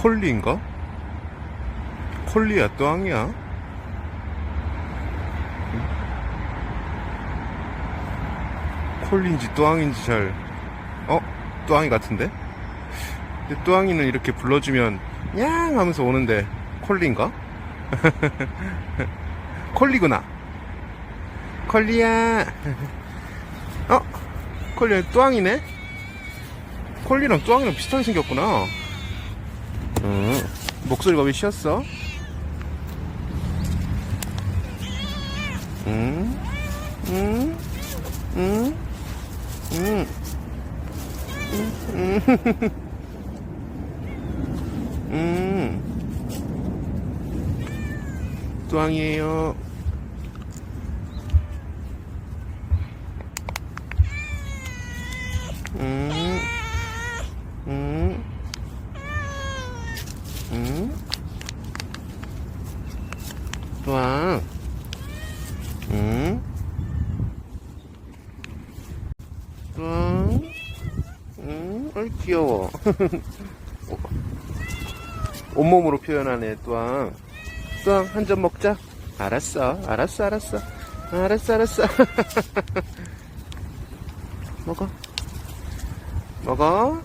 콜리인가? 콜리야, 또항이야? 콜리인지 또항인지 잘, 어? 또항이 같은데? 근데 또항이는 이렇게 불러주면, 냥! 하면서 오는데, 콜리인가? 콜리구나. 콜리야. 어? 콜리야, 또항이네? 콜리랑 또항이랑 비슷하게 생겼구나. 응. 목소리가 왜 쉬었어? 응? 응? 응? 응? 응? 응? 또항이에요. 응? 응? 응? 또한 응? 또한 응? 어이 귀여워. 온몸으로 표현하네 또한 또한 한 점 먹자. 알았어 알았어 알았어. 알았어 알았어. 먹어. 먹어